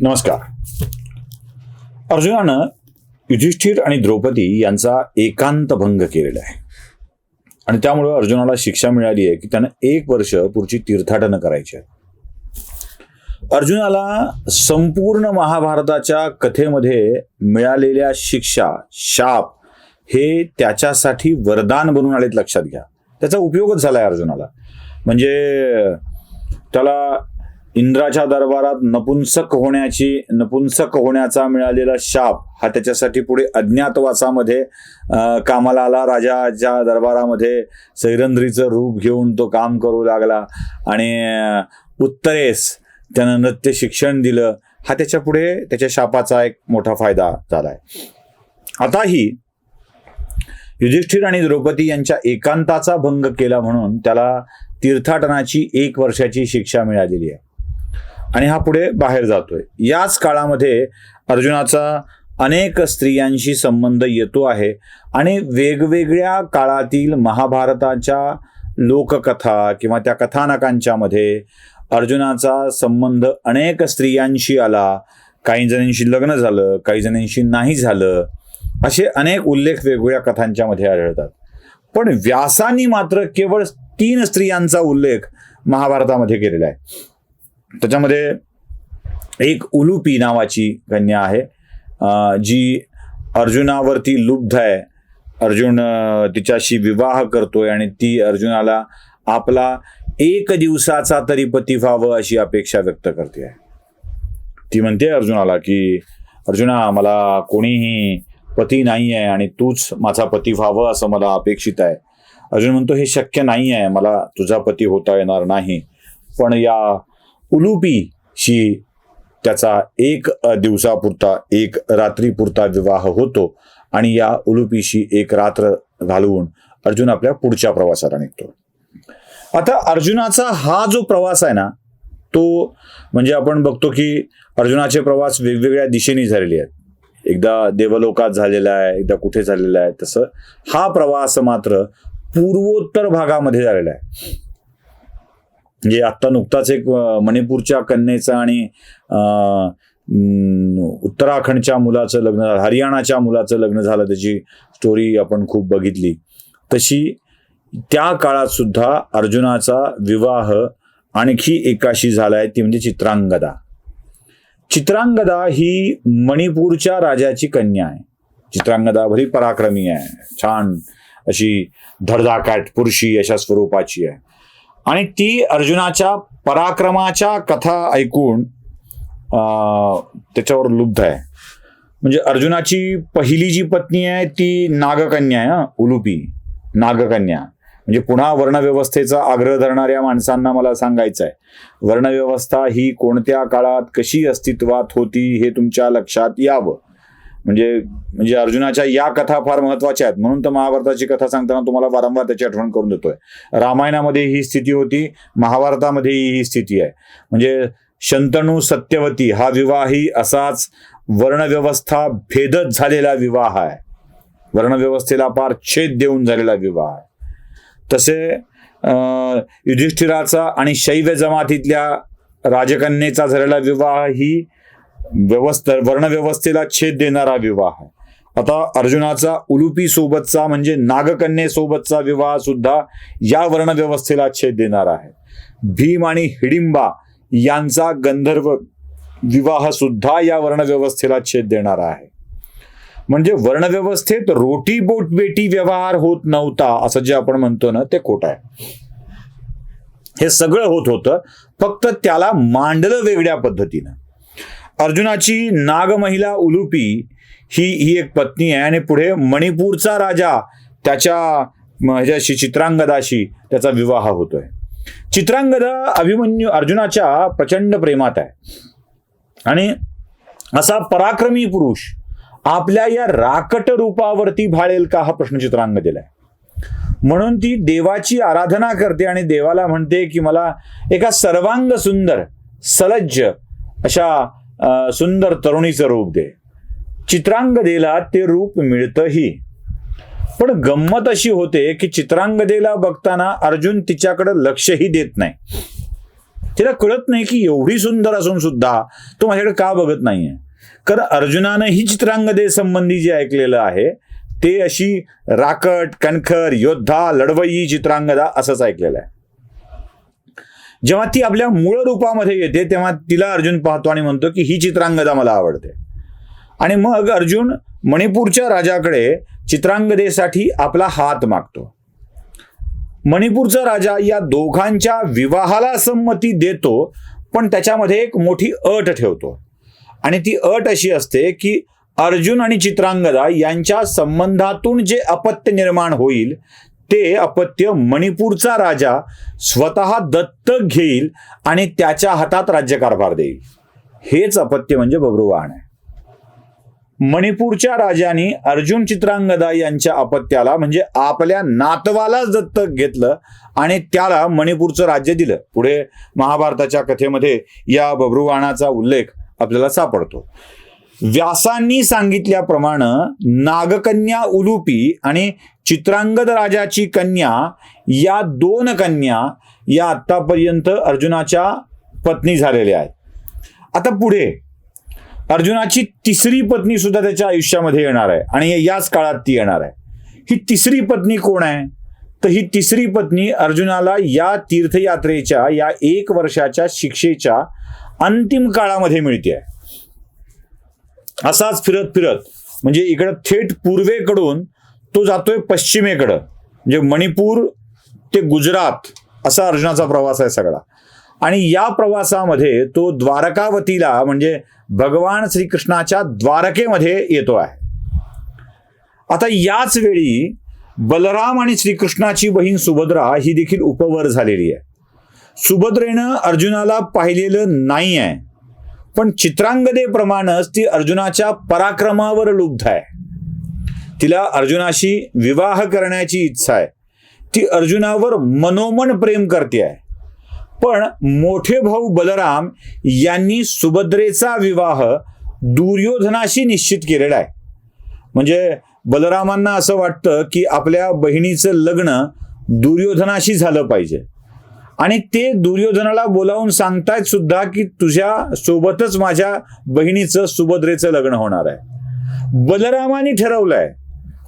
नमस्कार. अर्जुनानं युधिष्ठिर आणि द्रौपदी यांचा एकांत भंग केलेला आहे. आणि त्यामुळं अर्जुनाला शिक्षा मिळाली आहे की त्यानं एक वर्ष पुढची तीर्थाटनं करायची आहे अर्जुनाला संपूर्ण महाभारताच्या कथेमध्ये मिळालेल्या शिक्षा शाप हे त्याच्यासाठी वरदान बनून आलेत लक्षात घ्या. त्याचा उपयोगच झालाय अर्जुनाला. म्हणजे त्याला इंद्राच्या दरबारात नपुंसक होण्याची नपुंसक होण्याचा मिळालेला शाप हा त्याच्यासाठी पुढे अज्ञातवासामध्ये कामाला आला. राजाच्या दरबारामध्ये सैरंद्रीचं रूप घेऊन तो काम करू लागला आणि उत्तरेस त्यानं नृत्य शिक्षण दिलं. हा त्याच्या पुढे त्याच्या शापाचा एक मोठा फायदा झालाय. आताही युधिष्ठिर आणि द्रौपदी यांच्या एकांताचा भंग केला म्हणून त्याला तीर्थाटनाची एक वर्षाची शिक्षा मिळालेली आहे. आणि हा पुढे बाहेर जातोय. याच काळामध्ये अर्जुनाचा अनेक स्त्रियांशी संबंध येतो आहे आणि वेगवेगळ्या काळातील महाभारताच्या लोककथा किंवा त्या कथानकांच्या मध्ये अर्जुनाचा संबंध अनेक स्त्रियांशी आला. काही जणांशी लग्न झालं काही जणांशी नाही झालं असे अनेक उल्लेख वेगवेगळ्या कथांच्या मध्ये आढळतात. पण व्यासांनी मात्र केवळ तीन स्त्रियांचा उल्लेख महाभारतामध्ये केलेला आहे. त्याच्यामध्ये एक उलुपी नावाची कन्या आहे जी अर्जुनावरती लुब्ध आहे. अर्जुन तिच्याशी विवाह करतोय आणि ती अर्जुनाला आपला एक दिवसाचा तरी पती व्हावं अशी अपेक्षा व्यक्त करते ती म्हणते अर्जुनाला की अर्जुना मला कोणीही पती नाही आहे आणि तूच माझा पती व्हावं असं मला अपेक्षित आहे. अर्जुन म्हणतो हे शक्य नाही आहे मला तुझा पती होता येणार नाही. पण या उलुपीशी त्याचा एक दिवसापुरता एक रात्रीपुरता विवाह होतो आणि या उलुपीशी एक रात्र घालवून अर्जुन आपल्या पुढच्या प्रवासाला निघतो. आता अर्जुनाचा हा जो प्रवास आहे ना तो म्हणजे आपण बघतो की अर्जुनाचे प्रवास वेगवेगळ्या दिशेने झालेले आहेत. एकदा देवलोकात झालेला आहे एकदा कुठे झालेला आहे तसं हा प्रवास मात्र पूर्वोत्तर भागामध्ये झालेला आहे. म्हणजे आत्ता नुकताच एक मणिपूरच्या कन्येचा आणि उत्तराखंडच्या मुलाचं लग्न झालं हरियाणाच्या मुलाचं लग्न झालं त्याची स्टोरी आपण खूप बघितली. तशी त्या काळात सुद्धा अर्जुनाचा विवाह आणखी एकाशी झाला आहे ती म्हणजे चित्रांगदा. चित्रांगदा ही मणिपूरच्या राजाची कन्या आहे. चित्रांगदा भरी पराक्रमी आहे छान अशी धडधाकाट पुरुषी अशा स्वरूपाची आहे. आणि ती अर्जुनाच्या पराक्रमाच्या कथा ऐकून त्याच्यावर लुब्ध आहे. म्हणजे अर्जुनाची पहिली जी पत्नी आहे ती नागकन्या आहे उलुपी. नागकन्या. म्हणजे पुन्हा वर्णव्यवस्थेचा आग्रह धरणाऱ्या माणसांना मला सांगायचं आहे वर्णव्यवस्था ही कोणत्या काळात कशी अस्तित्वात होती हे तुमच्या लक्षात यावं. म्हणजे म्हणजे अर्जुनाच्या या कथा फार महत्त्वाच्या आहेत. म्हणून तर महाभारताची कथा सांगताना तुम्हाला वारंवार त्याची आठवण करून देतोय. रामायणामध्ये ही स्थिती होती महाभारतामध्येही ही स्थिती आहे. म्हणजे शंतनू सत्यवती हा विवाही असाच वर्णव्यवस्था भेदत झालेला विवाह आहे. वर्णव्यवस्थेला फार छेद देऊन झालेला विवाह आहे. तसे युधिष्ठिराचा आणि शैव जमातीतल्या राजकन्येचा झालेला विवाह ही व्यवस्था वर्णव्यवस्थेला छेद देणारा विवाह. आहे आता अर्जुनाचा उलुपी सोबतचा म्हणजे नागकन्ये सोबतचा विवाह सुद्धा या वर्णव्यवस्थेला छेद देणारा आहे. भीम आणि हिडिंबा यांचा गंधर्व विवाह सुद्धा या वर्णव्यवस्थेला छेद देणारा आहे. म्हणजे वर्णव्यवस्थेत रोटी बोट बेटी व्यवहार होत नव्हता असं जे आपण म्हणतो ना ते खोटं आहे. हे सगळं होत होतं फक्त त्याला मांडलं वेगळ्या पद्धतीनं. अर्जुनाची नागमहिला उलुपी ही ही एक पत्नी आहे आणि पुढे मणिपूरचा राजा त्याच्या ह्याच्याशी चित्रांगदाशी त्याचा विवाह होतोय. चित्रांगदा अभिमन्यू अर्जुनाच्या प्रचंड प्रेमात आहे. आणि असा पराक्रमी पुरुष आपल्या या राकट रूपावरती भाळेल का हा प्रश्न चित्रांगदेला आहे म्हणून ती देवाची आराधना करते आणि देवाला म्हणते की मला एका सर्वांग सुंदर सलज्ज अशा सुंदर तरुणीचं रूप दे. चित्रांगदेला ते रूप मिळतंही. पण गंमत अशी होते की चित्रांगदेला बघताना अर्जुन तिच्याकडे लक्षही देत नाही. तिला कळत नाही की एवढी सुंदर असून सुद्धा तो माझ्याकडे का बघत नाहीये. कारण अर्जुनानं ही चित्रांगदे संबंधी जे ऐकलेलं आहे ते अशी राकट कणखर योद्धा लढवई चित्रांगदा असंच ऐकलेलं आहे. जेव्हा ती आपल्या मूळ रूपामध्ये येते तेव्हा तिला अर्जुन पाहतो आणि म्हणतो की ही चित्रांगदा मला आवडते. आणि मग अर्जुन मणिपूरच्या राजाकडे चित्रांगदेसाठी आपला हात मागतो. मणिपूरचा राजा या दोघांच्या विवाहाला संमती देतो पण त्याच्यामध्ये एक मोठी अट ठेवतो. आणि ती अट अशी असते की अर्जुन आणि चित्रांगदा यांच्या संबंधातून जे अपत्य निर्माण होईल ते अपत्य मणिपूरचा राजा स्वतः दत्तक घेईल आणि त्याच्या हातात राज्यकारभार देईल. हेच अपत्य म्हणजे बब्रुवाहन आहे. मणिपूरच्या राजाने अर्जुन चित्रांगदा यांच्या अपत्याला म्हणजे आपल्या नातवालाच दत्तक घेतलं आणि त्याला मणिपूरचं राज्य दिलं. पुढे महाभारताच्या कथेमध्ये या बब्रुवाणाचा उल्लेख आपल्याला सापडतो. व्यासांनी सांगितल्याप्रमाणे नागकन्या उलुपी आणि चित्रांगद राजाची कन्या या दोन कन्या या आत्तापर्यंत अर्जुनाच्या पत्नी झालेल्या आहेत. आता पुढे अर्जुनाची तिसरी पत्नी सुद्धा त्याच्या आयुष्यामध्ये येणार आहे आणि याच काळात ती येणार आहे. ही तिसरी पत्नी कोण आहे? तर ही तिसरी पत्नी अर्जुनाला या तीर्थयात्रेच्या या एक वर्षाच्या शिक्षेच्या अंतिम काळामध्ये मिळते. आहे असाच फिरत फिरत म्हणजे इकडं थेट पूर्वेकडून तो जातोय पश्चिमेकडं. म्हणजे मणिपूर ते गुजरात असा अर्जुनाचा प्रवास आहे सगळा. आणि या प्रवासामध्ये तो द्वारकावतीला म्हणजे भगवान श्रीकृष्णाच्या द्वारकेमध्ये येतो आहे. आता याच वेळी बलराम आणि श्रीकृष्णाची बहीण सुभद्रा ही देखील उपवर झालेली आहे. सुभद्रेनं अर्जुनाला पाहिलेलं नाही आहे पण चित्रांगदेप्रमाणेच ती अर्जुनाच्या पराक्रमावर लुब्ध आहे. तिला अर्जुनाशी विवाह करण्याची इच्छा आहे. ती अर्जुनावर मनोमन प्रेम करते आहे. पण मोठे भाऊ बलराम यांनी सुभद्रेचा विवाह दुर्योधनाशी निश्चित केलेला आहे. म्हणजे बलरामांना असं वाटतं की आपल्या बहिणीचं लग्न दुर्योधनाशी झालं पाहिजे. आणि ते दुर्योधनाला बोलावून सांगतायत सुद्धा की तुझ्या सोबतच माझ्या बहिणीचं सुभद्रेचं लग्न होणार आहे. बलरामाने ठरवलंय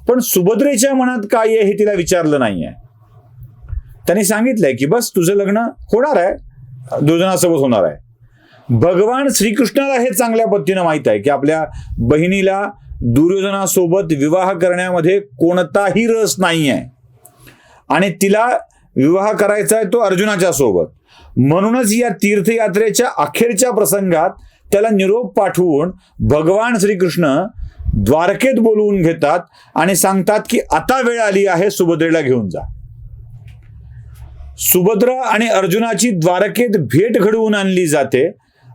पण सुभद्रेच्या मनात काय आहे हे तिला विचारलं नाहीये. त्यांनी सांगितलंय की बस तुझं लग्न होणार आहे दुर्योधनासोबत होणार आहे. भगवान श्रीकृष्णाला हे चांगल्या पद्धतीनं माहीत आहे की आपल्या बहिणीला दुर्योधनासोबत विवाह करण्यामध्ये कोणताही रस नाही आहे आणि तिला विवाह करायचा आहे तो अर्जुनाच्या सोबत. म्हणूनच या तीर्थयात्रेच्या अखेरच्या प्रसंगात त्याला निरोप पाठवून भगवान श्रीकृष्ण द्वारकेत बोलवून घेतात आणि सांगतात की आता वेळ आली आहे सुभद्रेला घेऊन जा. सुभद्रा आणि अर्जुनाची द्वारकेत भेट घडवून आणली जाते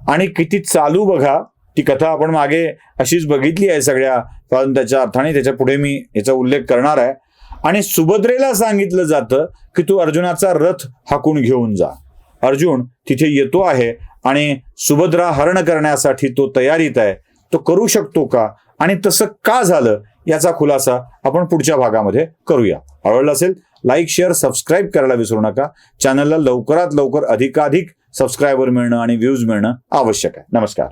आणि किती चालू बघा. ती कथा आपण मागे अशीच बघितली आहे सगळ्या त्याच्या अर्थाने. त्याच्या पुढे मी याचा उल्लेख करणार आहे. आणि सुभद्रेला सांगितलं जातं की तू अर्जुनाचा रथ हाकून घेऊन जा. अर्जुन तिथे येतो आहे आणि सुभद्रा हरण करण्यासाठी तो तयारीत आहे. तो करू शकतो का? आणि तसं का झालं? याचा खुलासा आपण पुढच्या भागामध्ये करूया. आवडलं असेल लाईक शेअर सबस्क्राईब करायला विसरू नका. चॅनलला लवकरात लवकर अधिकाधिक सबस्क्रायबर मिळणं आणि व्ह्यूज मिळणं आवश्यक आहे. नमस्कार.